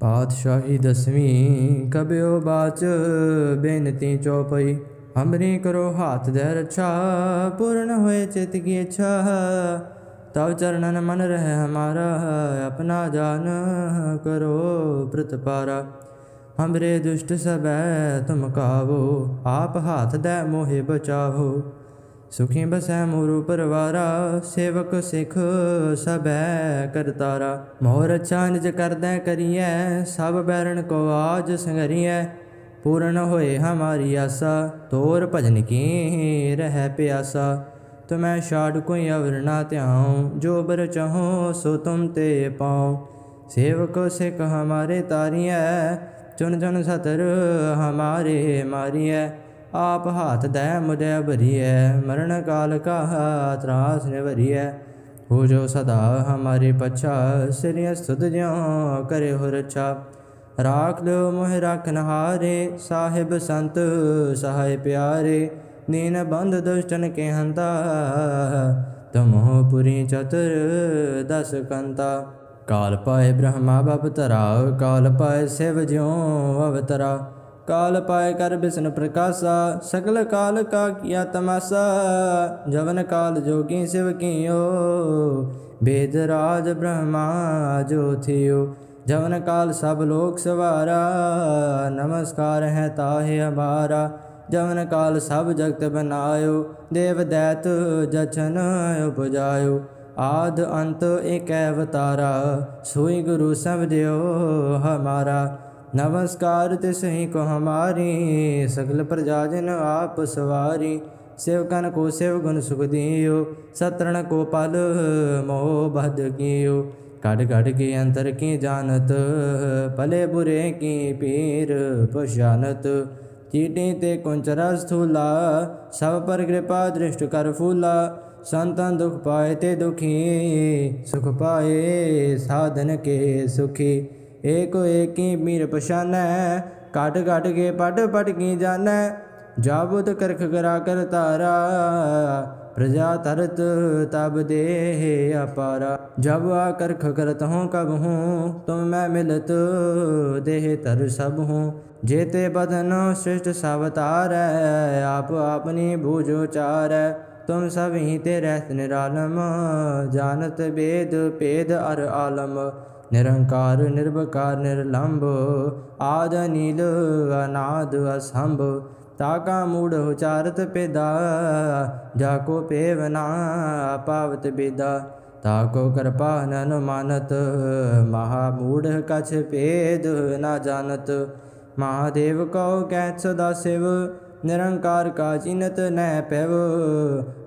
ਪਾਤਸ਼ਾਹੀ ਦਸਵੀਂ ਕਬਿਓ ਬਾਚ, ਬੇਨਤੀ ਚੌਪਈ। ਹਮਰੀ ਕਰੋ ਹਾਥ ਦੇ ਰੱਛਾ, ਪੂਰਨ ਹੋਏ ਚਿਤ ਕੀ ਇੱਛਾ। ਤਵ ਚਰਨਨ ਮਨ ਰਹਿ ਹਮਾਰਾ, ਆਪਣਾ ਜਾਨ ਕਰੋ ਪ੍ਰਤਪਾਰਾ ਹਮਰੇ ਦੁਸ਼ਟ ਸਬੈ ਤੁਮ ਕਾਵੋ, ਆਪ ਹਾਥ ਦੇ ਮੋਹਿ ਬਚਾਵੋ। ਸੁਖੀ ਬਸੈ ਮੋਰੂ ਪਰਵਾਰਾ, ਸੇਵਕ ਸਿਖ ਸਭੈ ਕਰਤਾਰਾ। ਮੋਰ ਚਾਨਜ ਕਰਦੈ ਕਰੀਐ, ਸਭ ਬੈਰਣ ਕੋ ਆਜ ਸੰਗਰੀਐ ਪੂਰਨ ਹੋਏ ਹਮਾਰੀ ਆਸਾ, ਤੋਰ ਭਜਨ ਕੀ ਰਹਿ ਪਿਆਸਾ। ਤੁਮੈ ਛਾੜ ਕੋਈ ਅਵਰ ਨਾ ਧਿਆਉ, ਜੋ ਬਰ ਚਾਹੋ ਸੋ ਤੁਮ ਤੇ ਪਾਉ। ਸੇਵਕ ਸਿਖ ਹਮਾਰੇ ਤਾਰੀਐ ਚੁਨ ਚੁਨ ਸਤਰ ਹਮਾਰੇ ਮਾਰੀਐ। ਆਪ ਹਾਥ ਦੈ ਮੁਦੈ ਭਰੀਐ, ਮਰਨ ਕਾਲ ਕਾ ਤਰਾਸ ਨੇ ਨਿਵਰੀਐ। ਹੋ ਜੋ ਸਦਾ ਹਮਾਰੇ ਪਛਾ ਸ੍ਰੀ ਸੁਧ ਜਿਉ ਕਰੇ ਹੋ ਰਛਾ। ਰਾਖ ਲਿਓ ਮੋਹਿ ਰਾਖਨ ਹਾਰੇ ਸਾਹਿਬ ਸੰਤ ਸਹਾਇ ਪਿਆਰੇ। ਨੀਨ ਬੰਧ ਦੁਸ਼ਟਨ ਕੇ ਹੰਤਾ ਤਮੋ ਪੁਰੀ ਚਤੁਰ ਦਸ ਕੰਤਾ। ਕਾਲ ਪਾਏ ਬ੍ਰਹਮਾ ਬਬ ਤਰਾ ਕਾਲ ਪਾਏ ਸਿਵ ਜਿਉ ਅਵਤਰਾ। ਕਾਲ ਪਾਏ ਕਰ ਬਿਸ਼ਨ ਪ੍ਰਕਾਸ਼ਾ ਸਕਲ ਕਾਲ ਕਾ ਕੀਆ ਤਮਾਸਾ। ਜਵਨ ਕਾਲ ਜੋਗੀ ਸਿਵ ਕੀਓ, ਬੇਦ ਰਾਜ ਬ੍ਰਹਮਾ ਜੋ ਥਿਓ। ਜਵਨ ਕਾਲ ਸਭ ਲੋਕ ਸਵਾਰਾ, ਨਮਸਕਾਰ ਹੈ ਤਾਹੇ ਹਮਾਰਾ ਜਵਨ ਕਾਲ ਸਭ ਜਗਤ ਬਨਾਇਓ, ਦੇਵ ਦੈਤ ਜਚਨ ਉਪਜਾਇਓ। ਆਦ ਅੰਤ ਏਕ ਅਵਤਾਰਾ, ਸੋਈ ਗੁਰੂ ਸਭ ਦਿਓ ਹਮਾਰਾ। नमस्कार तिसहि को हमारी सकल प्रजाजन आप सवारी सेवकन को सेव गुण सुख दियो सतरण को पल मोह बद कियो कट कट के अंतर की जानत भले बुरे की पीर पशानत चीटी ते कुंचरा स्थूला सब पर कृपा दृष्ट कर फूला संतन दुख पाए ते दुखी सुख पाए साधन के सुखी ਏਕੋ ਏਕੀ ਮੀਰ ਪਛਾਨੈ? ਕਾਟ ਕਾਟ ਕੇ ਪਟ ਪਟ ਕੀ ਜਾਣੈ? ਜਾਬੁਤ ਕਰਖ ਕਰਾ ਕਰ ਤਾਰਾ ਪ੍ਰਜਾ ਤਰਤ ਤਬ ਦੇਹ ਅਪਾਰਾ। ਜਬ ਆ ਕਰਖ ਕਰਤ ਹੂੰ, ਕਬ ਹੂੰ, ਤੁਮ ਮੈਂ ਮਿਲਤ ਦੇਹ ਤਰ ਸਭ ਹੂੰ। ਜੇਤੇ ਬਦਨ ਸ੍ਰਿਸ਼ਟ ਸਵਤਾਰੈ ਆਪ ਆਪਣੀ ਬੂਝੋ ਚਾਰੈ ਤੁਮ ਸਭ ਹੀ ਤੇ ਰਹਿਤ ਨਿਰਾਲਮ, ਜਾਣਤ ਬੇਦ ਭੇਦ ਅਰ ਆਲਮ। ਨਿਰੰਕਾਰ ਨਿਰਭਕਾਰ ਨਿਰਲੰਭ, ਆਦ ਨੀਲ ਅਨਾਦ ਅਸੰਭ। ਤਾਕਾ ਮੂੜ ਉਚਾਰਤ ਪੇਦਾ, ਜਾ ਕੋ ਪੇਵਨਾ ਪਾਵਤ ਬੇਦਾ। ਤਾਕੋ ਕਿਰਪਾ ਨਨ ਮਾਨਤ, ਮਹਾ ਮੂੜ ਕਛ ਭੇਦ ਨਾ ਜਾਣਤ। ਮਹਾਦੇਵ ਕਉ ਕਹਿ ਸਦਾ ਸਿਵ, ਨਿਰੰਕਾਰ ਕਾ ਚਿਨਤ ਨੈ ਪੈਵ।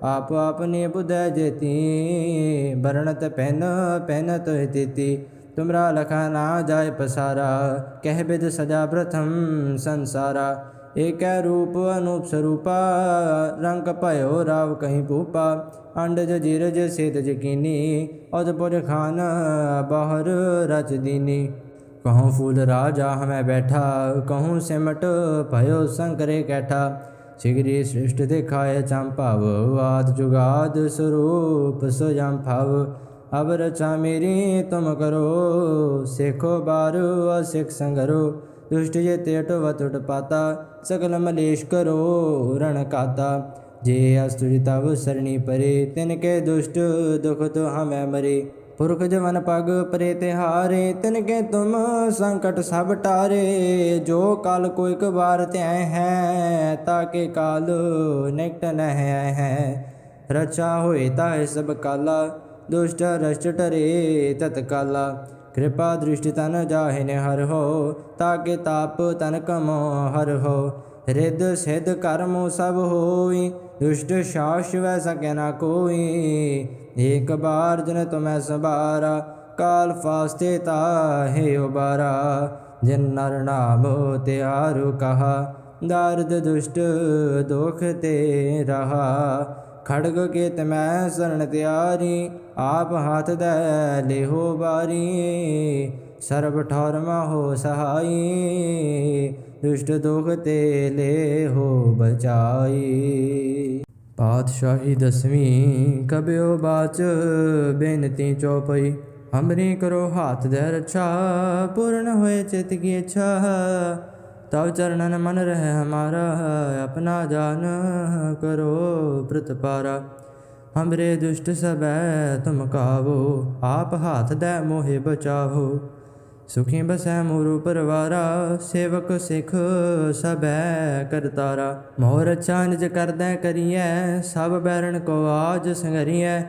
ਆਪ ਆਪਨੇ ਬੁਧੈ ਜੇਤੀ ਬਰਣਤ ਪਹਿਨ ਪਹਿਨਤ ਤੇਤੀ। ਤੁਮਰਾ ਲਖਾ ਨਾ ਜਾਏ ਪਸਾਰਾ, ਕਹਿ ਬਿਦ ਸਜਾ ਪ੍ਰਥਮ ਸੰਸਾਰਾ। ਏਕੈ ਰੂਪ ਅਨੂਪ ਸਰੂਪਾ, ਰੰਗ ਭਇਓ ਰਾਵ ਕਹੀਂ ਭੂਪਾ। ਅੰਡਜ ਜਿਰਜ ਸੇਤ ਜਕੀਨੀ ਅਦਪੁਰ ਖਾਨ ਬਾਹਰ ਰਚ ਦੀਨੀ। ਕਹੂੰ ਫੂਲ ਰਾਜਾ ਹਮੈ ਬੈਠਾ, ਕਹੂੰ ਸਿਮਟ ਭਇਓ ਸੰਕਰੇ ਕੈਠਾ। ਸਿਗਰੀ ਸ੍ਰਿਸ਼ਟ ਦੇਖਾਏ ਚੰਪਾਵ ਆਦ ਜੁਗਾਦ ਸਰੂਪ ਸੋ ਜੰ ਭਵ ਅਬ ਰਚਾ ਮੇਰੀ, ਤੁਮ ਕਰੋ। ਸੇਖੋ ਬਾਰੂ, ਅਸਿਖ ਸੰਗਰੋ। ਦੁਸ਼ਟ ਜੇ ਤੇਟ ਵਤੁਟ ਪਾਤਾ। ਸਕਲ ਮਲੇਸ਼ ਕਰੋ, ਰਣ ਕਾਤਾ। ਜੇ ਅਸਤੁਜ ਤਵ ਸਰਣੀ ਪਰੇ, ਤਿਨ ਕੇ ਦੁਸ਼ਟ ਦੁਖ ਤੋ ਹਮੈ ਮਰੇ। ਪੁਰਖ ਜਵਨ ਪਗ ਪਰੇ ਤਿਹਾਰੇ ਤਿਨ ਕੇ ਤੁਮ ਸੰਕਟ ਸਭ ਟਾਰੇ। ਜੋ ਕਾਲ ਕੋ ਇਕ ਬਾਰ ਧਿਆ ਹੈ ਤਾਕੇ ਕਾਲ ਨਿਕਟ ਨਹਿ ਹੈ। ਰਚਾ ਹੋਏ ਤਾਏ ਸਭ ਕਾਲਾ। ਦੁਸ਼ਟ ਰਸ਼ਟ ਟਰੇ ਤਤ ਕਾਲਾ ਕਿਰਪਾ ਦ੍ਰਿਸ਼ਟ ਤਨ ਜਾਹਿਨ ਹਰ ਹੋ, ਤਾਕੇ ਤਾਪ ਤਨ ਕਮੋ ਹਰ ਹੋ। ਰਿੱਧ ਸਿਧ ਕਰਮ ਸਭ ਹੋਈ, ਦੁਸ਼ਟ ਸ਼ਾਸ ਵੈ ਸਕੈ ਨਾ ਕੋਈ। ਏਕ ਬਾਰ ਜਨ ਤੁਮੈ ਸੰਭਾਰਾ, ਕਾਲ ਫਾਸਤੇ ਤਾਹੇ ਉਬਾਰਾ। ਜਿਨ ਨਰ ਨਾਮ ਤਿਆਰੂ ਕਹਾ, ਦਰਦ ਦੁਸ਼ਟ ਦੁਖ ਤੇ ਰਹਾ। ਖੜਗ ਕੇ ਤਮੈ ਸਰਣ ਤਿਆਰੀ, ਆਪ ਹੱਥ ਦੇ ਲਿਹੋ ਬਾਰੀ। ਸਰਬ ਠੌਰ ਹੋ ਸਹਾਈ, ਦੁਸ਼ਟ ਦੁਖ ਤੇ ਲੇਹੋ ਬਚਾਈ। ਪਾਤਸ਼ਾਹੀ ਦਸਵੀਂ ਕਬਿਓ ਬਾਚ, ਬੇਨਤੀ ਚੌਪਈ ਹਮਰੀ ਕਰੋ ਹਾਥ ਦੇ ਰੱਛਾ, ਪੂਰਨ ਹੋਏ ਚਿਤ ਕੀ ਇੱਛਾ। ਤਵ ਚਰਨਨ ਮਨ ਰਹਿ ਹਮਾਰਾ, ਆਪਣਾ ਜਾਨ ਕਰੋ ਪ੍ਰਤਪਾਰਾ ਹਮਰੇ ਦੁਸ਼ਟ ਸਬੈ ਤੁਮ ਕਾਵੋ, ਆਪ ਹਾਥ ਦੇ ਮੋਹਿ ਬਚਾਵੋ। ਸੁਖੀ ਬਸੈ ਮੋਰੂ ਪਰਵਾਰਾ, ਸੇਵਕ ਸਿਖ ਸਬੈ ਕਰਤਾਰਾ ਮੋਰ ਅੱਛਾ ਨਿਜ ਕਰਦੈ ਕਰੀਐ, ਸਭ ਬੈਰਣ ਕੋ ਆਜ ਸੰਗਰੀਐ।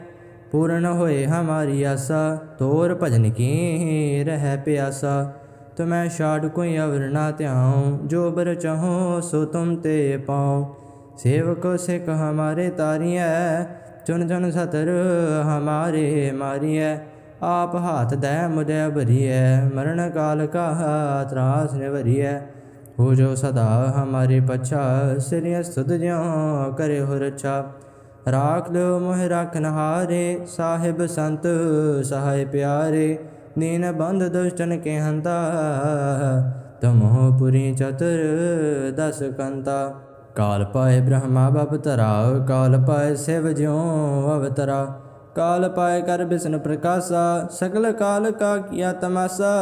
ਪੂਰਨ ਹੋਏ ਹਮਾਰੀ ਆਸਾ, ਤੋਰ ਭਜਨ ਕੀ ਰਹਿ ਪਿਆਸਾ। ਤੁਮੈ ਛਾੜ ਕੋਈ ਅਵਰ ਨਾ ਧਿਆਉ, ਜੋ ਬਰ ਚਾਹੋ ਸੋ ਤੁਮ ਤੇ ਪਾਉ। ਸੇਵਕ ਸਿਖ ਹਮਾਰੇ ਤਾਰੀਐ ਚੁਨ ਚੁਨ ਸਤਰ ਹਮਾਰੇ ਮਾਰੀਐ। ਆਪ ਹਾਥ ਦੈ ਮੁਦੈ ਭਰੀਐ, ਮਰਨ ਕਾਲ ਕਾ ਤਰਾਸ ਨਿਵਰੀਐ। ਹੋ ਜੋ ਸਦਾ ਹਮਾਰੇ ਪਛਾ ਸਿਰਿ ਸੁਧ ਜਿਉ ਕਰੇ ਹੋ ਰਛਾ। ਰਾਖ ਲਿਓ ਮੋਹਿ ਰਾਖਨ ਹਾਰੇ ਸਾਹਿਬ ਸੰਤ ਸਹਾਇ ਪਿਆਰੇ। ਦੀਨ ਬੰਧ ਦੁਸ਼ਟਨ ਕੇ ਹੰਤਾ ਤਮੋ ਪੁਰੀ ਚਤੁਰ ਦਸ ਕੰਤਾ। ਕਾਲ ਪਾਏ ਬ੍ਰਹਮਾ ਬਪ ਤਰਾ ਕਾਲ ਪਾਏ ਸਿਵ ਜਿਉ ਅਵਤਰਾ। ਕਾਲ ਪਾਏ ਕਰ ਬਿਸ਼ਨ ਪ੍ਰਕਾਸ਼ਾ ਸਕਲ ਕਾਲ ਕਾ ਕੀਆ ਤਮਾਸਾ।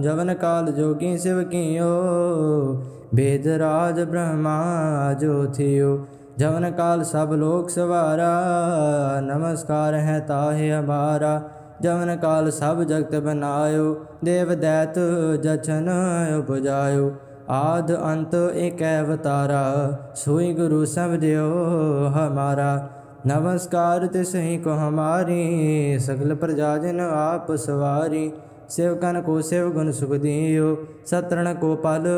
ਜਵਨ ਕਾਲ ਜੋਗੀ ਸਿਵ ਕੀਓ, ਬੇਦ ਰਾਜ ਬ੍ਰਹਮਾ ਜੋ ਥਿਓ। ਜਵਨ ਕਾਲ ਸਭ ਲੋਕ ਸਵਾਰਾ, ਨਮਸਕਾਰ ਹੈ ਤਾਹਿ ਹਮਾਰਾ ਜਮਨ ਕਾਲ ਸਭ ਜਗਤ ਬਨਾਇਓ, ਦੇਵ ਦੈਤ ਜਚਨ ਉਪਜਾਇਓ। ਆਦ ਅੰਤ ਏਕੈ ਅਵਤਾਰਾ, ਸੋਈ ਗੁਰੂ ਸਭ ਦਿਓ ਹਮਾਰਾ। ਨਮਸਕਾਰ ਤਿਸ ਹੀ ਕੋ ਹਮਾਰੀ, ਸਗਲ ਪ੍ਰਜਾ ਜਨ ਆਪ ਸਵਾਰੀ। ਸੇਵਕਨ ਕੋ ਸੇਵ ਗੁਣ ਸੁਖ ਦਿਓ, ਸਤਰਣ ਕੋ ਪਲ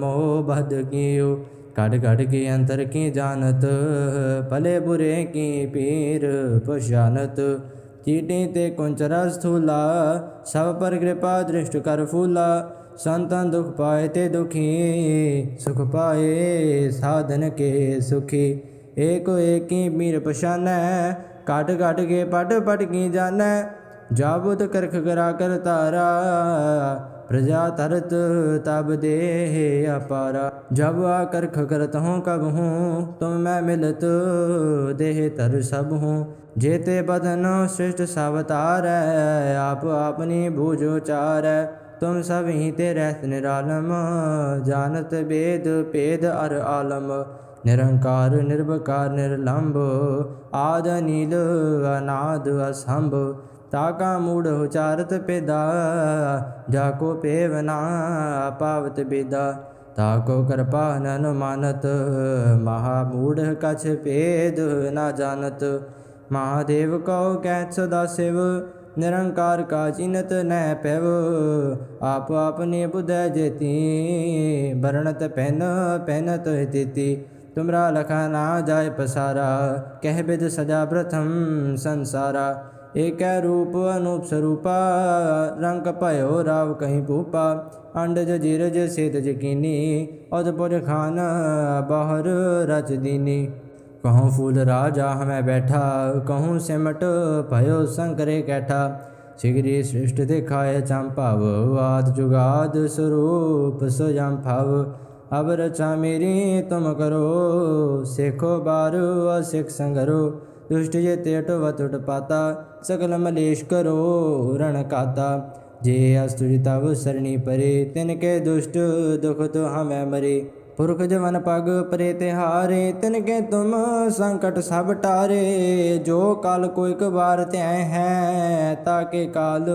ਮੋਹ ਬਦ ਕੀਓ। ਕੜ ਕੜ ਕੇ ਅੰਤਰ ਕੀ ਜਾਣਤ, ਭਲੇ ਬੁਰੇ ਕੀ ਪੀਰ ਪਛਾਨਤ। ਕੀਟੀ ਤੇ ਕੁੰਚ ਰਸ ਥੂਲਾ ਸਭ ਪਰ ਕਿਰਪਾ ਦ੍ਰਿਸ਼ਟ ਕਰ ਫੂਲਾ ਸੰਤਾਂ ਦੁਖ ਪਾਏ ਤੇ ਦੁਖੀ ਸੁਖ ਪਾਏ ਸਾਧਨ ਕੇ ਸੁਖੀ ਏਕੋ ਏਕੀ ਮੀਰ ਪਛਾਨੈ ਘਟ ਘਟ ਕੇ ਪਟ ਪਟ ਕੀ ਜਾਣੈ ਜਾਬੁਦ ਕਰਖ ਕਰਾ ਕਰ ਤਾਰਾ ਪ੍ਰਜਾ ਤਰਤ ਤਬ ਦੇਹ ਅਪਾਰਾ, ਜਬ ਆ ਕਰਖ ਕਰਤ ਹੂੰ ਕਬ ਹੂੰ, ਤੁਮ ਮੈਂ ਮਿਲਤ ਦੇਹ ਤਰ ਸਭ ਹੂੰ। ਜੇਤੇ ਬਦਨ ਸ੍ਰਿਸ਼ਟ ਸਵਤਾਰੈ ਆਪ ਆਪਨੀ ਬੂਝੋ ਚਾਰੈ ਤੁਮ ਸਭ ਹੀ ਤੇ ਰਹਿਤ ਨਿਰਾਲਮ, ਜਾਣਤ ਬੇਦ ਭੇਦ ਅਰ ਆਲਮ। ਨਿਰੰਕਾਰ ਨਿਰਭਕਾਰ ਨਿਰਲੰਭ, ਆਦ ਨੀਲ ਅਨਾਦ, ਅਸੰਭ। ਤਾਕਾ ਮੂੜ ਉਚਾਰਤ ਪੇਦਾ ਜਾ ਕੋ ਪੇਵਨਾ ਪਾਵਤ ਬੇਦਾ। ਤਾਕੋ ਕਿਰਪਾ ਨਨ ਮਾਨਤ, ਮਹਾ ਮੂੜ ਕਛ ਭੇਦ ਨਾ ਜਾਣਤ। ਮਹਾਦੇਵ ਕਉ ਕਹਿ ਸਦਾ ਸਿਵ, ਨਿਰੰਕਾਰ ਕਾ ਚਿਨਤ ਨੈ ਪੈਵ। ਆਪ ਆਪਨੇ ਬੁਧੈ ਜੇਤੀ ਬਰਣਤ ਪਹਿਨ ਪਹਿਨਤ ਤੇਤੀ। ਤੁਮਰਾ ਲਖਾ ਨਾ ਜਾਏ ਪਸਾਰਾ, ਕਹਿ ਬਿਦ ਸਜਾ ਪ੍ਰਥਮ ਸੰਸਾਰਾ। ਏਕੈ ਰੂਪ ਅਨੂਪ ਸਰੂਪਾ, ਰੰਗ ਭਇਓ ਰਾਵ ਕਹੀਂ ਭੂਪਾ, ਅੰਡਜ ਜਿਰਜ ਸੇਤ ਜਕੀਨੀ ਅਦਪੁਰ ਖਾਨ ਬਹਰ ਰਚ ਦੀਨੀ। ਕਹੂੰ ਫੂਲ ਰਾਜਾ ਹਮੈ ਬੈਠਾ, ਕਹੂੰ ਸਿਮਟ ਭਇਓ ਸੰਕਰੇ ਕੈਠਾ, ਸਿਗਰੀ ਸ੍ਰਿਸ਼ਟ ਦੇਖਾਏ ਚੰਪਾਵ ਆਦ ਜੁਗਾਦ ਸਰੂਪ ਸਜੰ ਭਵ ਅਬ ਰਚਾ ਮੇਰੀ ਤੁਮ ਕਰੋ, ਸੇਖੋ ਬਾਰੂ ਅਸਿਖ ਸੰਗਰੋ ਦੁਸ਼ਟ ਜੇ ਤੇਟ ਵਤੁਟ ਪਾਤਾ, ਸਗਲ ਮਲੇਸ਼ ਕਰੋ ਰਣ ਕਾਤਾ। ਜੇ ਅਸਤੁਜ ਤਵ ਸਰਣੀ ਪਰੇ, ਤਿਨ ਕੇ ਦੁਸ਼ਟ ਦੁਖ ਤੋ ਹਮੈ ਮਰੇ। ਪੁਰਖ ਜਵਨ ਪਗ ਪਰੇ ਤਿਹਾਰੇ, ਤਿਨ ਕੇ ਤੁਮ ਸੰਕਟ ਸਭ ਟਾਰੇ। ਜੋ ਕਾਲ ਕੋ ਇਕ ਬਾਰ ਧਿਆ ਹੈ ਤਾਕੇ ਕਾਲ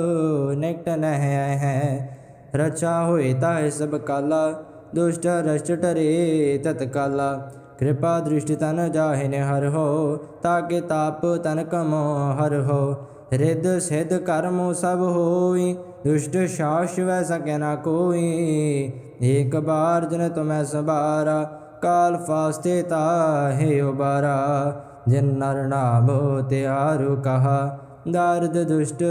ਨਿਕਟ ਨਹਿ ਹੈ। ਰਚਾ ਹੋਏ ਤਾਏ ਸਭ ਕਾਲਾ, ਦੁਸ਼ਟ ਰਸ਼ਟ ਟਰੇ ਤਤਕਾਲਾ। ਕਿਰਪਾ ਦ੍ਰਿਸ਼ਟਿ ਤਨ ਜਾਹਿ ਹਰ ਹੋ ਤਾਕੇ ਤਾਪ ਤਨ ਕਮੋ ਹਰ ਹੋ। ਰਿੱਧ ਸਿਧ ਕਰਮੋ ਸਭ ਹੋਈ, ਦੁਸ਼ਟ ਸ਼ਾਸ ਵੈ ਸਕੈ ਨਾ ਕੋਈ। ਏਕ ਬਾਰ ਜਨ ਤੁਮੈ ਸਬਾਰਾ ਕਾਲ ਫਾਸਤੇ ਤਾਹੇ ਉਬਾਰਾ। ਜਿਨ ਨਰ ਨਾਮ ਤਿਆਰੂ ਕਹਾ, ਦਰਦ ਦੁਸ਼ਟ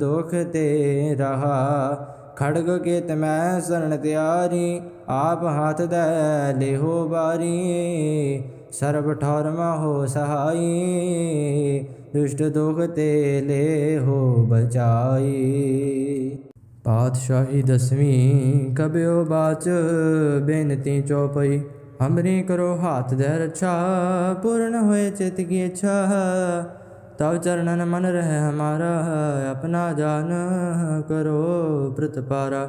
ਦੁਖ ਤੇ ਰਹਾ। ਖੜਗ ਕੇ ਤਮੈ ਸਰਣ ਤਿਆਰੀ ਆਪ ਹੱਥ ਦਾ ਲਿਹੋ ਬਾਰੀ, ਸਰਬ ਠੌਰ ਹੋ ਸਹਾਈ, ਦੁਸ਼ਟ ਦੁਖ ਤੇ ਲਿਹੋ ਬਚਾਈ। ਪਾਤਸ਼ਾਹੀ ਦਸਵੀਂ ਕਬਿਓ ਬਾਚ, ਬੇਨਤੀ ਚੋਪਈ ਹਮਰੀ ਕਰੋ ਹਾਥ ਦੇ ਰੱਛਾ, ਪੂਰਨ ਹੋਏ ਚਿਤ ਕੀ ਇੱਛਾ। ਤਵ ਚਰਨਨ ਮਨ ਰਹਿ ਹਮਾਰਾ, ਆਪਣਾ ਜਾਨ ਕਰੋ ਪ੍ਰਤਪਾਰਾ।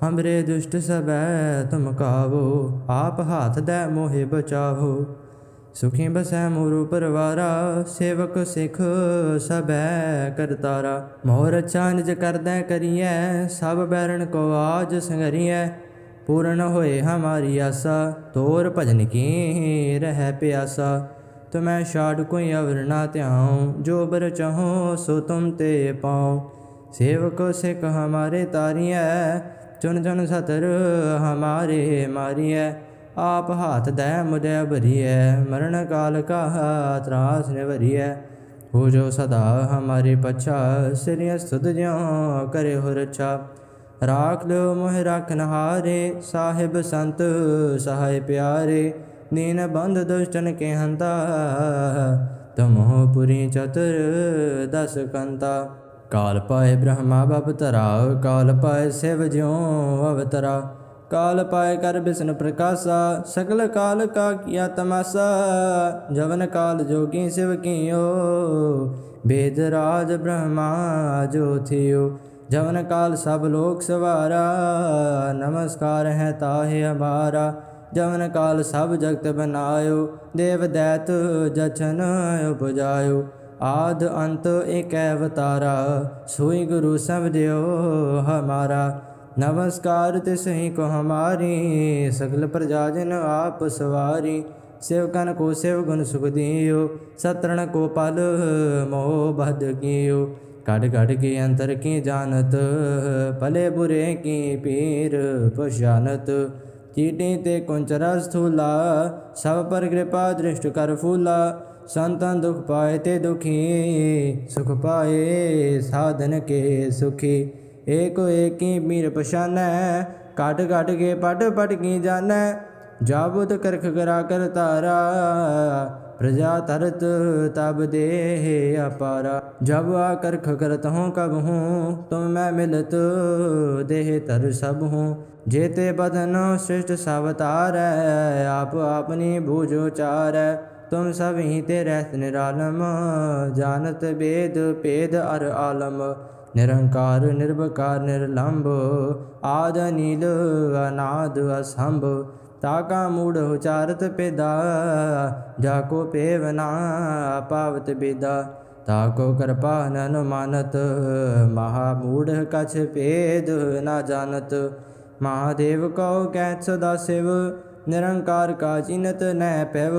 हमरे दुष्ट सबै तुम कावो आप हाथ दै मोहे बचावो ਸੁਖੀ ਬਸੈ ਮੋਰੂ ਪਰਵਾਰਾ ਸੇਵਕ ਸਿਖ ਸਭੈ ਕਰਤਾਰਾ ਮੋਰ ਅੱਛਾ ਨਿਜ ਕਰਦੈ ਕਰੀਐ ਸਭ ਬੈਰਣ ਕੋ ਆਜ ਸੰਗਰੀਐ ਪੂਰਨ ਹੋਏ ਹਮਾਰੀ ਆਸਾ ਤੋਰ ਭਜਨ ਕੀ ਰਹਿ ਪਿਆਸਾ ਤੁਮੈ ਛਾੜ ਕੋਈ ਅਵਰ ਨਾ ਧਿਆਉ ਜੋ ਬਰ ਚਾਹੋ ਸੋ ਤੁਮ ਤੇ ਪਾਉ ਸੇਵਕ ਸਿਖ ਹਮਾਰੇ ਤਾਰੀਐ ਚੁਣ ਚੁਣ ਸਤਰ ਹਮਾਰੇ ਮਾਰੀਐ, ਆਪ ਹਾਥ ਦੈ ਮੁਦੈ ਭਰੀਐ, ਮਰਨ ਕਾਲ ਕਾ ਤਰਾਸ ਨਿਵਰੀਐ। ਹੋ ਜੋ ਸਦਾ ਹਮਾਰੇ ਪਛਾ ਸਿਰਿ ਸੁਧ ਜਿਉ ਕਰੇ ਹੋ ਰਛਾ। ਰਾਖ ਲਿਓ ਮੋਹਿ ਰਾਖਨ ਹਾਰੇ ਸਾਹਿਬ ਸੰਤ ਸਹਾਇ ਪਿਆਰੇ, ਨੀਨ ਬੰਧ ਦੁਸ਼ਟਨ ਕੇ ਹੰਤਾ ਤਮੋ ਪੁਰੀ ਚਤੁਰ ਦਸ ਕੰਤਾ। ਕਾਲ ਪਾਏ ਬ੍ਰਹਮਾ ਬਪ ਤਰਾ ਕਾਲ ਪਾਏ ਸਿਵ ਜਿਉ ਅਵਤਰਾ। ਕਾਲ ਪਾਏ ਕਰ ਬਿਸ਼ਨ ਪ੍ਰਕਾਸ਼ਾ ਸਕਲ ਕਾਲ ਕਾ ਕੀਆ ਤਮਾਸਾ। ਜਵਨ ਕਾਲ ਜੋਗੀ ਸਿਵ ਕੀਓ, ਬੇਦ ਰਾਜ ਬ੍ਰਹਮਾ ਜੋ ਥਿਓ। ਜਵਨ ਕਾਲ ਸਭ ਲੋਕ ਸਵਾਰਾ, ਨਮਸਕਾਰ ਹੈ ਤਾਹੇ ਹਮਾਰਾ ਜਵਨ ਕਾਲ ਸਭ ਜਗਤ ਬਨਾਇਓ, ਦੇਵ ਦੈਤ ਜਛਨ ਉਪਜਾਇਓ। ਆਦ ਅੰਤ ਇਕ ਅਵਤਾਰਾ, ਸੋਈ ਗੁਰੂ ਸਮਝਿਓ ਹਮਾਰਾ। ਨਮਸਕਾਰ ਤਿਸਹੀ ਕੋ ਹਮਾਰੀ, ਸਗਲ ਪ੍ਰਜਾ ਜਨ ਆਪ ਸਵਾਰੀ। ਸੇਵਕਨ ਕੋ ਸੇਵ ਗੁਣ ਸੁਖ ਦਿਓ, ਸਤਰਣ ਕੋ ਪਲ ਮੋਹ ਬਦ ਗਿਓ ਕੜ ਕੜ ਕੇ ਅੰਤਰ ਕੀ ਜਾਣਤ, ਭਲੇ ਬੁਰੇ ਕੀ ਪੀਰ ਪਛਾਨਤ। ਚੀਟੀ ਤੇ ਕੁੰਚਰਾ ਸਥੂਲਾ ਸਭ ਪਰ ਕਿਰਪਾ ਦ੍ਰਿਸ਼ਟ ਕਰ ਫੂਲਾ। ਸੰਤਾਂ ਦੁਖ ਪਾਏ ਤੇ ਦੁਖੀ, ਸੁਖ ਪਾਏ ਸਾਧਨ ਕੇ ਸੁਖੀ। ਏਕ ਏਕੀ ਮੀਰ ਪਛਾਨੈ, ਘਟ ਘਟ ਕੇ ਪਟ ਪਟ ਕੀ ਜਾਣੈ ਜਾਬੁਤ ਕਰਖ ਕਰਾ ਕਰ ਤਾਰਾ ਪ੍ਰਜਾ ਤਰਤ ਤਬ ਦੇਹ ਅਪਾਰਾ। ਜਬ ਆ ਕਰਖ ਕਰਤ ਹੂੰ, ਕਬ ਹੂੰ, ਤੁਮ ਮੈਂ ਮਿਲਤ ਦੇਹ ਤਰ ਸਭ ਹੂੰ। ਜੇਤੇ ਬਦਨ ਸ੍ਰਿਸ਼ਟ ਸਵਤਾਰੈ, ਆਪ ਆਪਣੀ ਭੂਜ ਉਚਾਰੈ। तुम सब ही ते रहत निरालम जानत वेद पेद अर आलम निरंकार निर्विकार निर्लंब आद नील अनाद असंभ ताका मूढ़ उचारत पेदा जाको पेवना पावत बेदा ताको कृपा ननु मानत महामूढ़ कछ पेद ना जानत महादेव कौ कैथ सदा शिव ਨਿਰੰਕਾਰ ਕਾ ਚਿਨਤ ਨੈ ਪੈਵ,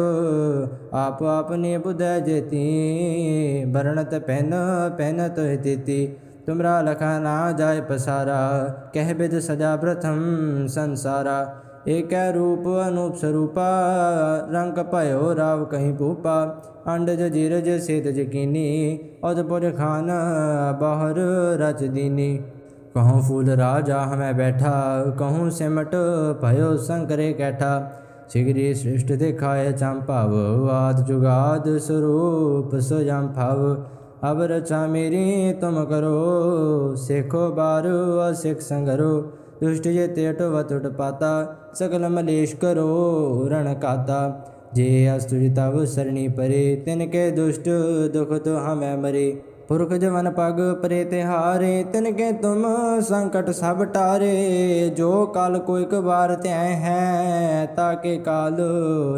ਆਪ ਆਪਨੇ ਬੁਧੈ ਜੇਤੀ, ਵਰਣਤ ਪੈਨ ਪੈਨਤ ਦਿੱਤੀ ਤੁਮਰਾ ਲਖਾ ਨਾ ਜਾਏ ਪਸਾਰਾ, ਕਹਿ ਬਿਦ ਸਜਾ ਪ੍ਰਥਮ ਸੰਸਾਰਾ। ਏਕੈ ਰੂਪ ਅਨੂਪ ਸਰੂਪਾ, ਰੰਗ ਭਇਓ ਰਾਵ ਕਹੀਂ ਭੂਪਾ। ਅੰਡਜ ਜੀਰਜ ਸੇਤ ਜਕੀਨੀ ਅਦਪੁਰ ਖਾਨ ਬਹਰ ਰਚ ਦੀਨੀ। कहूँ फूल राजा हमें बैठा कहूँ सिमट भयो संकरे कैठा शिगरी सृष्ट दिखाए चंपाव आद जुगाद स्वरूप स्वयं भाव अब रचा मेरी तुम करो सिखो बारो असिख संगरो दुष्ट जे तेट वतुट पाता सकल मलेश करो रण काता जे अस्तुज तव सरणी परे तिनके दुष्ट दुख तो हमें मरे ਪੁਰਖ ਜਵਨ ਪਗ ਪਰੇ ਤਿਹਾਰੇ ਤਿਨ ਕੇ ਤੁਮ ਸੰਕਟ ਸਭ ਟਾਰੇ। ਜੋ ਕਾਲ ਕੋ ਇੱਕ ਵਾਰ ਧਿਆ ਹੈ ਤਾਂ ਕੇ ਕਾਲ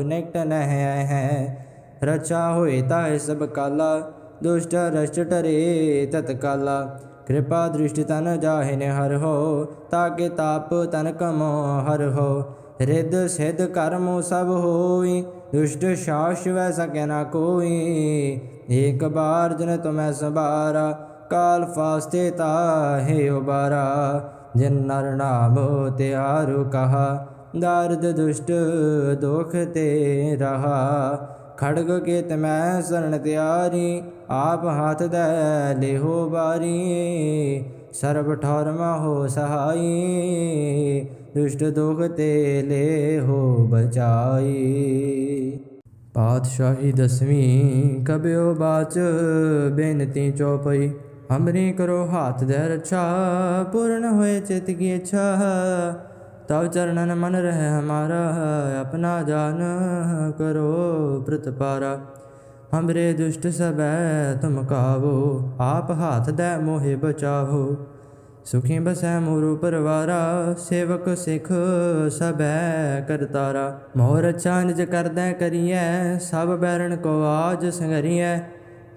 ਨਿਕਟ ਨਹਿ ਹੈ। ਰਚਾ ਹੋਏ ਤਾਂ ਸਭ ਕਾਲਾ, ਦੁਸ਼ਟ ਰਸ਼ਟ ਟਰੇ ਤਤਕਾਲਾ ਕਿਰਪਾ ਦ੍ਰਿਸ਼ਟਿ ਤਨ ਜਾਹੇ ਨੇ ਹਰ ਹੋ ਤਾਂ ਕੇ ਤਾਪ ਤਨ ਕਮੋ ਹਰ ਹੋ। ਰਿੱਧ ਸਿੱਧ ਕਰਮੋ ਸਭ ਹੋਈ ਦੁਸ਼ਟ ਸ਼ਾਸ ਵੈ ਸਕੈ ਨਾ ਕੋਈ। ਏਕ ਬਾਰ ਜਨ ਤੁਮੈ ਸੰਭਾਰਾ, ਕਾਲ ਫਾਸਤੇ ਤਾਹੇ ਉਬਾਰਾ। ਜਿਨ ਨਰ ਨਾਮ ਤਿਆਰੂ ਕਹਾ, ਦਰਦ ਦੁਸ਼ਟ ਦੁਖ ਤੇ ਰਹਾ। ਖੜਗ ਕੇ ਤਮੈ ਸਰਣ ਤਿਆਰੀ, ਆਪ ਹੱਥ ਦੇ ਲਿਹੋ ਬਾਰੀ। ਸਰਬ ਠੌਰ ਮਹੋ ਸਹਾਈ, ਦੁਸ਼ਟ ਦੁਖ ਤੇ ਲੈ ਹੋ ਬਚਾਈ। ਪਾਤਸ਼ਾਹੀ ਦਸਵੀਂ ਕਬਿਓ ਬਾਚ, ਬੇਨਤੀ ਚੋਪਈ ਹਮਰੀ ਕਰੋ ਹਾਥ ਦੇ ਰਛਾ, ਪੂਰਨ ਹੋਏ ਚਿਤ ਕੀ ਇੱਛਾ। ਤਵ ਚਰਨਨ ਮਨ ਰਹਿ ਹਮਾਰਾ, ਆਪਣਾ ਜਾਨ ਕਰੋ ਪ੍ਰਤਪਾਰਾ। ਹਮਰੇ ਦੁਸ਼ਟ ਸਬੈ ਤੁਮ ਕਾਵੋ ਆਪ ਹਾਥ ਦੈ ਮੋਹਿ ਬਚਾਵੋ। ਸੁਖੀ ਬਸੈ ਮੋਰੂ ਪਰਵਾਰਾ, ਸੇਵਕ ਸਿਖ ਸਭੈ ਕਰਤਾਰਾ। ਮੋਰ ਚਾਨਜ ਕਰਦੈ ਕਰੀਐ, ਸਭ ਬੈਰਣ ਕੋ ਆਜ ਸੰਗਰੀਐ।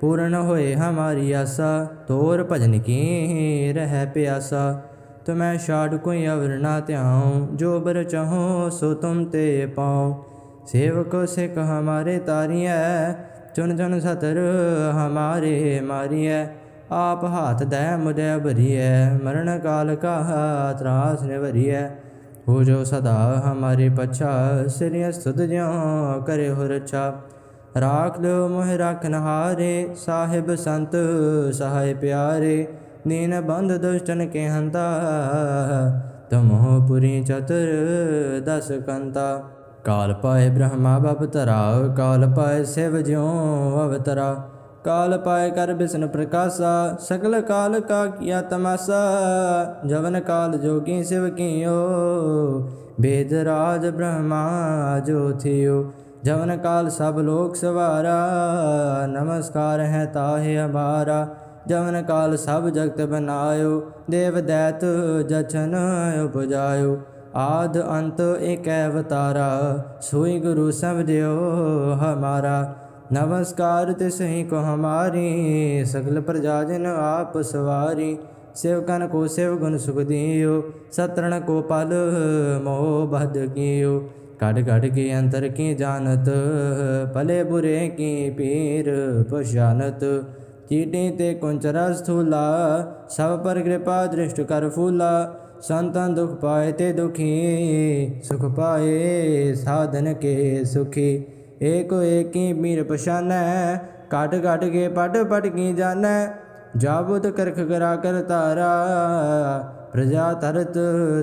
ਪੂਰਨ ਹੋਏ ਹਮਾਰੀ ਆਸਾ, ਤੋਰ ਭਜਨ ਕੀ ਰਹਿ ਪਿਆਸਾ। ਤੁਮੈ ਛਾੜ ਕੋਈ ਅਵਰ ਨਾ ਧਿਆਉ, ਜੋ ਬਰ ਚਾਹੋ ਸੋ ਤੁਮ ਤੇ ਪਾਉ। ਸੇਵਕ ਸਿਖ ਹਮਾਰੇ ਤਾਰੀਐ ਚੁਣ ਚੁਣ ਸਤਰ ਹਮਾਰੇ ਮਾਰੀਐ, ਆਪ ਹਾਥ ਦੈ ਮੁਦੈ ਭਰੀਐ, ਮਰਨ ਕਾਲ ਕਾ ਤਰਾਸ ਨਿਵਰੀਐ। ਹੋ ਜੋ ਸਦਾ ਹਮਾਰੇ ਪਛਾ ਸ੍ਰੀ ਸੁਧ ਜਿਉ ਕਰੇ ਹੋ ਰਛਾ। ਰਾਖ ਲਿਓ ਮੋਹਿ ਰਾਖਨ ਹਾਰੇ ਸਾਹਿਬ ਸੰਤ ਸਹਾਇ ਪਿਆਰੇ। ਨੀਨ ਬੰਧ ਦੁਸ਼ਟਨ ਕੇ ਹੰਤਾ ਤਮੋ ਪੁਰੀ ਚਤੁਰ ਦਸ ਕੰਤਾ। ਕਾਲ ਪਾਏ ਬ੍ਰਹਮਾ ਬਪ ਤਰਾ ਕਾਲ ਪਾਏ ਸਿਵ ਜਿਉ ਅਵਤਰਾ। ਕਾਲ ਪਾਏ ਕਰ ਬਿਸ਼ਨ ਪ੍ਰਕਾਸ਼ਾ ਸਕਲ ਕਾਲ ਕਾ ਕੀਆ ਤਮਾਸਾ। ਜਵਨ ਕਾਲ ਜੋਗੀ ਸਿਵ ਕੀਓ, ਬੇਦ ਰਾਜ ਬ੍ਰਹਮਾ ਜੋ ਥਿਓ। ਜਵਨ ਕਾਲ ਸਭ ਲੋਕ ਸਵਾਰਾ, ਨਮਸਕਾਰ ਹੈ ਤਾਹੇ ਹਮਾਰਾ ਜਵਨ ਕਾਲ ਸਭ ਜਗਤ ਬਨਾਇਓ, ਦੇਵ ਦੈਤ ਜਚਨ ਉਪਜਾਇਓ। ਆਦ ਅੰਤ ਏਕ ਅਵਤਾਰਾ, ਸੋਈ ਗੁਰੂ ਸਮਝਿਓ ਹਮਾਰਾ। ਨਮਸਕਾਰ ਤਿਸ ਹੀ ਕੋ ਹਮਾਰੀ, ਸਗਲ ਪ੍ਰਜਾ ਜਨ ਆਪ ਸਵਾਰੀ। ਸੇਵਕਨ ਕੋ ਸੇਵ ਗੁਣ ਸੁਖ ਦਿਓ, ਸਤਰਣ ਕੋ ਪਲ ਮੋਹ ਬਦ ਕੀਓ। ਕੜ ਕੜ ਕੇ ਅੰਤਰ ਕੀ ਜਾਣਤ, ਭਲੇ ਬੁਰੇ ਕੀ ਪੀਰ ਪਛਾਨਤ। ਚੀਟੀ ਤੇ ਕੁੰਚ ਰਸ ਥੂਲਾ, ਸਭ ਪਰ ਕਿਰਪਾ ਦ੍ਰਿਸ਼ਟ ਕਰ ਫੂਲਾ। ਸੰਤਾਂ ਦੁਖ ਪਾਏ ਤੇ ਦੁਖੀ, ਸੁਖ ਪਾਏ ਸਾਧਨ ਕੇ ਸੁਖੀ। ਏਕੋ ਏਕੀ ਮੀਰ ਪਛਾਨੈ, ਘਟ ਘਟ ਕੇ ਪਟ ਪਟ ਕੀ ਜਾਣੈ ਜਾਬਤ ਕਰਖ ਕਰਾ ਕਰ ਤਾਰਾ ਪ੍ਰਜਾ ਤਰਤ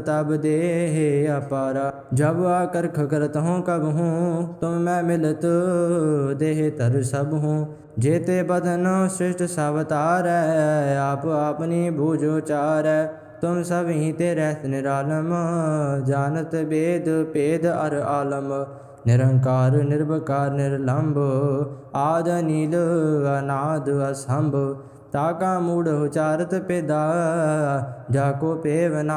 ਤਬ ਦੇਹ ਅਪਾਰਾ, ਜਬ ਆ ਕਰਖ ਕਰਤ ਹੂੰ ਕਬ ਹੂੰ, ਤੁਮ ਮੈਂ ਮਿਲਤ ਦੇਹ ਤਰ ਸਭ ਹੂੰ। ਜੇਤੇ ਬਦਨ ਸ੍ਰਿਸ਼ਟ ਸਵਤਾਰੈ ਆਪ ਆਪਨੀ ਬੂਝੋ ਚਾਰੈ ਤੁਮ ਸਭ ਹੀ ਤੇ ਰਹਿਤ ਨਿਰਾਲਮ, ਜਾਣਤ ਬੇਦ ਭੇਦ ਅਰ ਆਲਮ। ਨਿਰੰਕਾਰ ਨਿਰਭਕਾਰ ਨਿਰਲੰਭ, ਆਦ ਨੀਲ ਅਨਾਦ ਅਸੰਭ। ਤਾਕਾ ਮੂੜ ਉਚਾਰਤ ਪੇਦਾ ਜਾ ਕੋ ਪੇਵਨਾ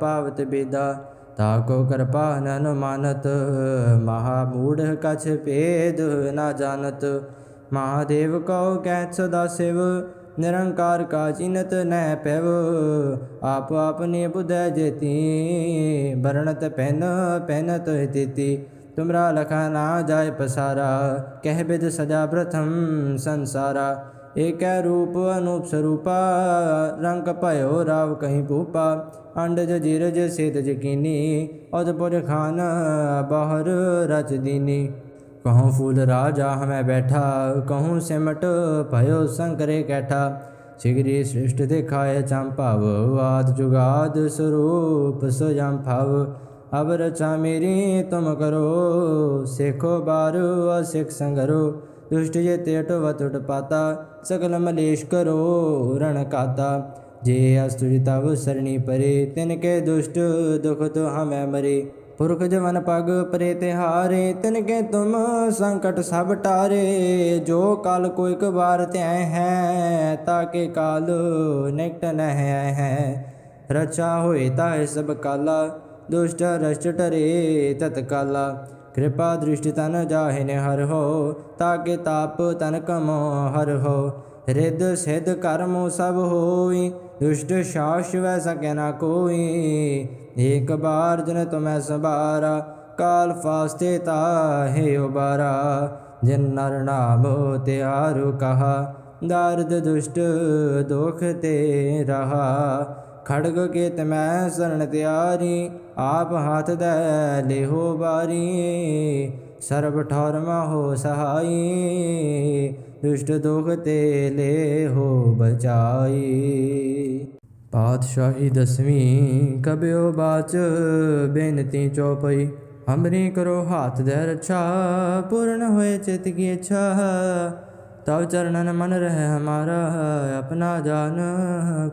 ਪਾਵਤ ਬੇਦਾ ਤਾਕੋ ਕਿਰਪਾ ਨਨ ਮਾਨਤ ਮਹਾ ਮੂੜ ਕਛ ਭੇਦ ਨਾ ਜਾਣਤ ਮਹਾਦੇਵ ਕਉ ਕਹਿ ਸਦਾ ਨਿਰੰਕਾਰ ਕਾ ਚਿਨਤ ਨੈ ਪੈਵ ਆਪ ਆਪਨੇ ਬੁਧੈ ਜੇਤੀ ਵਰਣਤ ਪਹਿਨ ਪਹਿਨਤ ਤੇਤੀ ਤੁਮਰਾ ਲਖਾ ਨਾ ਜਾਏ ਪਸਾਰਾ ਕਹਿ ਬਿਦ ਸਜਾ ਪ੍ਰਥਮ ਸੰਸਾਰਾ ਏਕੈ ਰੂਪ ਅਨੂਪ ਸਰੂਪਾ, ਰੰਗ ਭਇਓ ਰਾਵ ਕਹੀਂ ਭੂਪਾ ਅੰਡਜ ਜਿਰਜ ਸੇਤ ਜਕੀਨੀ ਅਦਪੁਰ ਖਾਨ ਬਾਹਰ ਰਚ ਦੀਨੀ। ਕਹੂੰ ਫੂਲ ਰਾਜਾ ਹਮੈ ਬੈਠਾ, ਕਹੂੰ ਸਿਮਟ ਭਇਓ ਸੰਕਰੇ ਕੈਠਾ। ਸਿਗਰੀ ਸ੍ਰਿਸ਼ਟ ਦੇਖਾਏ ਚੰਪਾਵ ਆਦ ਜੁਗਾਦ ਸਰੂਪ ਸੋ ਜੰ ਅਬ ਰਚਾ ਮੇਰੀ ਤੁਮ ਕਰੋ, ਸੇਖੋ ਬਾਰੂ ਸਿਖ ਸੰਗਰੋ। ਦੁਸ਼ਟ ਜੇ ਤੇਟ ਵਤੁਟ ਪਾਤਾ ਸਕਲ ਮਲੇਸ਼ ਕਰੋ ਰਣ ਕਾਤਾ। ਜੇ ਅਸਤੁਜ ਤਵ ਸਰਣੀ ਪਰੇ, ਤਿਨ ਕੇ ਦੁਸ਼ਟ ਦੁਖ ਤੋ ਹਮੈ ਮਰੇ। ਪੁਰਖ ਜਵਨ ਪਗ ਪਰੇ ਤਿਹਾਰੇ ਤਿਨ ਕੇ ਤੁਮ ਸੰਕਟ ਸਭ ਟਾਰੇ। ਜੋ ਕਾਲ ਕੋ ਇਕ ਬਾਰ ਧਿਆ ਹੈ ਤਾਕੇ ਕਾਲ ਨਿਕਟ ਨਹਿ ਹੈ। ਰਚਾ ਹੋਏ ਤਾਏ ਸਭ ਕਾਲਾ, ਦੁਸ਼ਟ ਰਸ਼ਟ ਟਰੇ ਤਤਕਾਲਾ। ਕਿਰਪਾ ਦ੍ਰਿਸ਼ਟ ਤਨ ਜਾਹਿਨ ਹਰ ਹੋ ਤਾਕੇ ਤਾਪ ਤਨ ਕਮੋ ਹਰ ਹੋ। ਰਿੱਧ ਸਿਧ ਕਰਮ ਸਭ ਹੋਈ, ਦੁਸ਼ਟ ਸ਼ਾਸ ਵੈ ਸਕੈ ਨਾ ਕੋਈ। ਏਕ ਬਾਰ ਜਨ ਤੁਮੈ ਸੰਭਾਰਾ, ਕਾਲ ਫਾਸਤੇ ਤਾਹੇ ਉਬਾਰਾ। ਜਿਨ ਨਰ ਨਾਮ ਤਿਆਰੂ ਕਹਾ, ਦਰਦ ਦੁਸ਼ਟ ਦੁਖ ਤੇ ਰਹਾ। ਖੜਗ ਕੇ ਤਮੈ ਸਰਣ ਤਿਆਰੀ, ਆਪ ਹੱਥ ਦੇ ਲਿਹੋ ਬਾਰੀ। ਸਰਬ ਠੌਰ ਹੋ ਸਹਾਈ, ਦੁਸ਼ਟ ਦੁਖ ਤੇ ਲੇਹੋ ਬਚਾਈ। ਪਾਤਸ਼ਾਹੀ ਦਸਵੀਂ ਕਬਿਓ ਬਾਚ, ਬੇਨਤੀ ਚੋਪਈ ਹਮਰੀ ਕਰੋ ਹਾਥ ਦੇ ਰੱਛਾ, ਪੂਰਨ ਹੋਏ ਚਿਤ ਕੀ ਇੱਛਾ। ਤਵ ਚਰਨਨ ਮਨ ਰਹਿ ਹਮਾਰਾ, ਆਪਣਾ ਜਾਨ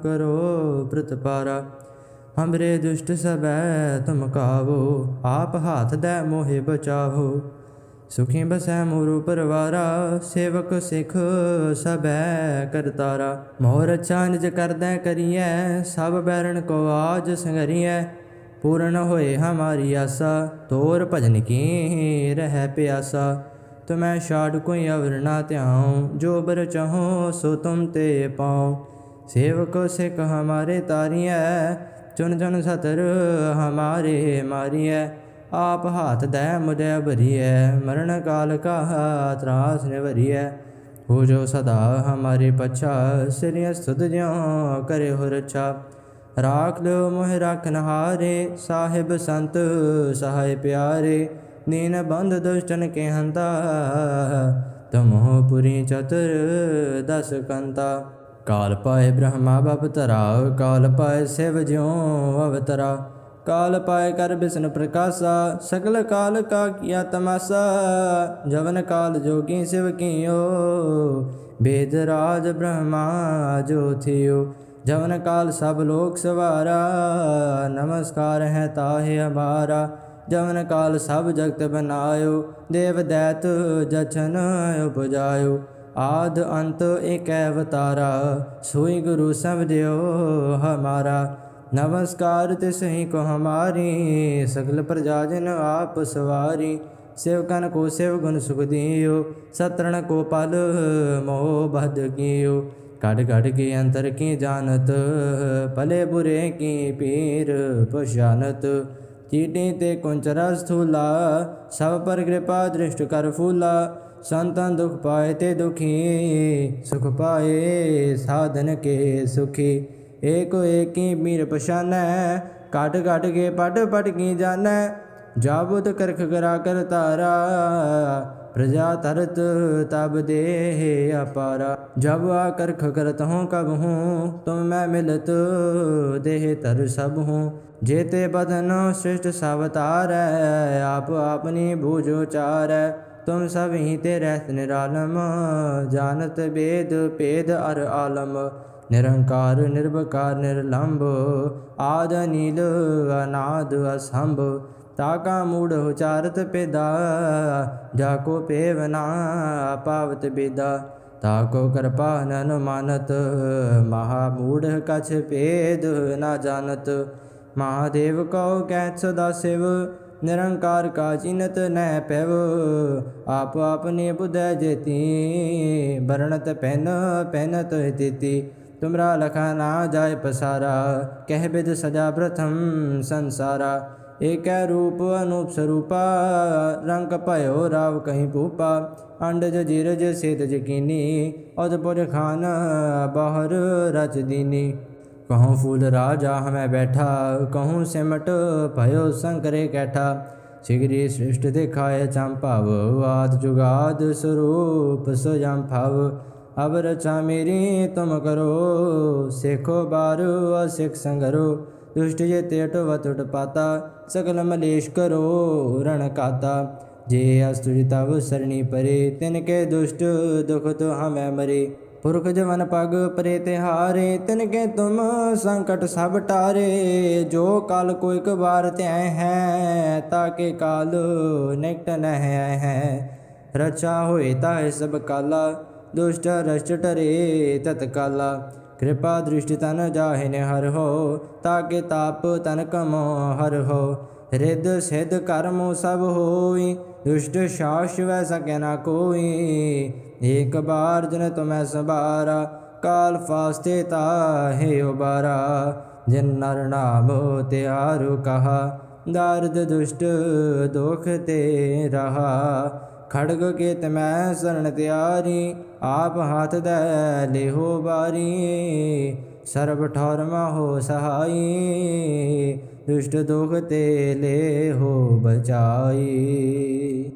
ਕਰੋ ਪ੍ਰਤਪਾਰਾ ਹਮਰੇ ਦੁਸ਼ਟ ਸਬੈ ਤੁਮ ਕਾਵੋ, ਆਪ ਹਾਥ ਦੇ ਮੋਹਿ ਬਚਾਵੋ। ਸੁਖੀ ਬਸੈ ਮੋਰੂ ਪਰਵਾਰਾ, ਸੇਵਕ ਸਿਖ ਸਬੈ ਕਰਤਾਰਾ ਮੋਰ ਅਛਾ ਨਿਜ ਕਰਦੈ ਕਰੀਐ, ਸਭ ਬੈਰਣ ਕੋ ਆਜ ਸੰਗਰੀਐ। ਪੂਰਨ ਹੋਏ ਹਮਾਰੀ ਆਸਾ, ਤੋਰ ਭਜਨ ਕੀ ਰਹਿ ਪਿਆਸਾ। ਤੁਮੈ ਛਾੜ ਕੋਈ ਅਵਰ ਨਾ ਧਿਆਉ, ਜੋ ਬਰ ਚਾਹੋ ਸੋ ਤੁਮ ਤੇ ਪਾਉ। ਸੇਵਕ ਸਿਖ ਹਮਾਰੇ ਤਾਰੀਐ ਚੁਨ ਚੁਨ ਸਤਰ ਹਮਾਰੇ ਮਾਰੀਐ। ਆਪ ਹਾਥ ਦੈ ਮੁਝੈ ਭਰੀਐ, ਮਰਨ ਕਾਲ ਕਾ ਤਰਾਸ ਨਿਵਰੀਐ। ਹੋ ਜੋ ਸਦਾ ਹਮਾਰੇ ਪਛਾ ਸ੍ਰੀ ਸੁਧ ਜਿਉ ਕਰੇ ਹੋ ਰਛਾ ਰਾਖ ਲਿਓ ਮੋਹ ਰਖਨ ਹਾਰੇ ਸਾਹਿਬ ਸੰਤ ਸਹਾਇ ਪਿਆਰੇ। ਦੀਨ ਬੰਧ ਦੁਸ਼ਟਨ ਕੇ ਹੰਤਾ ਤਮੋ ਪੁਰੀ ਚਤੁਰ ਦਸ ਕੰਤਾ। ਕਾਲ ਪਾਏ ਬ੍ਰਹਮਾ ਬਪ ਤਰਾ ਕਾਲ ਪਾਏ ਸਿਵ ਜਿਉ ਅਵਤਰਾ। ਕਾਲ ਪਾਏ ਕਰ ਬਿਸ਼ਨ ਪ੍ਰਕਾਸ਼ਾ, ਸਗਲ ਕਾਲ ਕਾ ਕੀਆ ਤਮਾਸਾ। ਜਵਨ ਕਾਲ ਜੋਗੀ ਸਿਵ ਕੀਓ, ਬੇਦ ਰਾਜ ਬ੍ਰਹਮਾ ਜੋ ਥਿਓ। ਜਵਨ ਕਾਲ ਸਭ ਲੋਕ ਸਵਾਰਾ ਜਮਨ ਕਾਲ ਸਭ ਜਗਤ ਬਨਾਇਓ, ਦੇਵ ਦੈਤ ਜਛਨ ਉਪਜਾਇਓ। ਆਦ ਅੰਤ ਏਕੈ ਅਵਤਾਰਾ, ਸੋਈ ਗੁਰੂ ਸਮਝਿਓ ਹਮਾਰਾ। ਨਮਸਕਾਰ ਤਿਸ ਹੀ ਕੋ ਹਮਾਰੀ, ਸਗਲ ਪ੍ਰਜਾ ਜਨ ਆਪ ਸਵਾਰੀ। ਸੇਵਕਨ ਕੋ ਸੇਵ ਗੁਣ ਸੁਖ ਦਿਓ, ਸਤਰਣ ਕੋ ਪਲ ਮੋਹ ਬਦ ਗਿਓ ਕੜ ਕੜ ਕੇ ਅੰਤਰ ਕੀ ਜਾਣਤ, ਭਲੇ ਬੁਰੇ ਕੀ ਪੀਰ ਪਛਾਨਤ ਤੀਡੀ ਤੇ ਕੁੰਚ ਰਸ ਥੂਲਾ ਸਭ ਪਰ ਕਿਰਪਾ ਦ੍ਰਿਸ਼ਟ ਕਰ ਫੂਲਾ ਸੰਤਾਂ ਦੁਖ ਪਾਏ ਤੇ ਦੁਖੀ ਸੁਖ ਪਾਏ ਸਾਧਨ ਕੇ ਸੁਖੀ ਏਕੋ ਏਕੀ ਮੀਰ ਪਛਾਨੈ ਘਟ ਘਟ ਕੇ ਪਟ ਪਟ ਕੀ ਜਾਣੈ ਜਾਬਤ ਕਰਖ ਕਰਾ ਕਰ ਤਾਰਾ ਪ੍ਰਜਾ ਤਰਤ ਤਬ ਦੇਹ ਅਪਾਰਾ, ਜਬ ਆ ਕਰਖ ਕਰਤ ਹੂੰ ਕਬ ਹੂੰ, ਤੁਮ ਮੈਂ ਮਿਲਤ ਦੇਹ ਤਰ ਸਭ ਹੂੰ। ਜੇਤੇ ਬਦਨ ਸ੍ਰਿਸ਼ਟ ਸਵਤਾਰੈ ਆਪ ਆਪਨੀ ਬੂਝੋ ਚਾਰੈ ਤੁਮ ਸਭ ਹੀ ਤੇ ਰਹਿਤ ਨਿਰਾਲਮ, ਜਾਣਤ ਬੇਦ ਭੇਦ ਅਰ ਆਲਮ। ਨਿਰੰਕਾਰ ਨਿਰਭਕਾਰ ਨਿਰਲੰਭ, ਆਦ ਨੀਲ ਅਨਾਦ, ਅਸੰਭ। ਤਾਕਾ ਮੂੜ ਉਚਾਰਤ ਪੇਦਾ ਜਾ ਕੋ ਪੇਵਨਾ ਪਾਵਤ ਬੇਦਾ। ਤਾਕੋ ਕਿਰਪਾ ਨਨ ਮਾਨਤ, ਮਹਾ ਮੂੜ ਕਛ ਭੇਦ ਨਾ ਜਾਣਤ ਮਹਾਦੇਵ ਕਉ ਕਹਿ ਸਦਾ ਨਿਰੰਕਾਰ ਕਾ ਚਿਨਤ ਨੈ ਪੈਵ। ਆਪ ਆਪਨੇ ਬੁਧੈ ਜੇਤੀ ਬਰਣਤ ਪੈਨ ਪੈਨਤ ਤੇਤੀ। ਤੁਮਰਾ ਲਖਾ ਨਾ ਜਾਏ ਪਸਾਰਾ, ਕਹਿ ਬਿਦ ਸਜਾ ਪ੍ਰਥਮ ਸੰਸਾਰਾ। ਏਕੈ ਰੂਪ ਅਨੂਪ ਸਰੂਪਾ, ਰੰਗ ਭਇਓ ਰਾਵ ਕਹੀਂ ਭੂਪਾ, ਅੰਡਜ ਜੀਰਜ ਸੇਤ ਜਕੀਨੀ ਅਦਪੁਰ ਖਾਨ ਬਹਰ ਰਚ ਦੀਨੀ। ਕਹੂੰ ਫੂਲ ਰਾਜਾ ਹਮੈ ਬੈਠਾ, ਕਹੂੰ ਸਿਮਟ ਭਇਓ ਸੰਕਰੇ ਕੈਠਾ। ਸਿਗਰੀ ਸ੍ਰਿਸ਼ਟ ਦੇਖਾਏ ਚੰਪਾਵ ਆਦ ਜੁਗਾਦ ਸਰੂਪ ਸਜੰ ਭਵ। ਅਬ ਰਚਾ ਮੇਰੀ ਤੁਮ ਕਰੋ, ਸੇਖੋ ਬਾਰੂ ਅਸਿਖ ਸੰਗਰੋ। ਦੁਸ਼ਟ ਜੇ ਤੇਟ ਵਤੁਟ ਪਾਤਾ, ਸਗਲ ਮਲੇਸ਼ ਕਰੋ ਰਣ ਕਾਤਾ। ਜੇ ਅਸਤੁਜ ਤਵ ਸਰਣੀ ਪਰੇ, ਤਿਨ ਕੇ ਦੁਸ਼ਟ ਦੁਖ ਤੋ ਹਮੈ ਮਰੇ। ਪੁਰਖ ਜਵਨ ਪਗ ਪਰੇ ਤਿਹਾਰੇ, ਤਿਨ ਕੇ ਤੁਮ ਸੰਕਟ ਸਭ ਟਾਰੇ। ਜੋ ਕਾਲ ਕੋ ਇਕ ਬਾਰ ਧਿਆ ਹੈ ਤਾਕੇ ਕਾਲ ਨਿਕਟ ਨਹਿ ਹੈ। ਰਚਾ ਹੋਏ ਤਾ ਸਭ ਕਾਲਾ, ਦੁਸ਼ਟ ਰਸ਼ਟ ਟਰੇ ਤਤ ਕਾਲਾ ਕਿਰਪਾ ਦ੍ਰਿਸ਼ਟੀ ਤਨ ਨੇ ਹਰ ਹੋ ਤਾਕੇ ਤਾਪ ਤਨ ਕਮੋ ਹਰ ਹੋ। ਰਿੱਧ ਸਿਧ ਕਰਮੋ ਸਭ ਹੋਈ, ਦੁਸ਼ਟ ਸ਼ਾਸ ਵੈ ਸਕੈ ਨਾ ਕੋਈ। ਏਕ ਬਾਰ ਜਨ ਤੁਮੈ ਸਬਾਰਾ ਕਾਲ ਫਾਸਤੇ ਤਾਹੇ ਉਬਾਰਾ। ਜਿਨ ਨਰ ਨਾਮ ਤਿਆਰੂ ਕਹਾ, ਦਰਦ ਦੁਸ਼ਟ ਦੁਖ ਤੇ ਰਹਾ। ਖੜਗ ਕੇ ਤਮੈ ਸਰਣ ਤਿਆਰੀ, ਆਪ ਹੱਥ ਦੇ ਲਿਹੋ ਬਾਰੀ। ਸਰਬ ਠੌਰ ਹੋ ਸਹਾਈ, ਦੁਸ਼ਟ ਦੁਖ ਤੇ ਲੈ ਹੋ ਬਚਾਈ।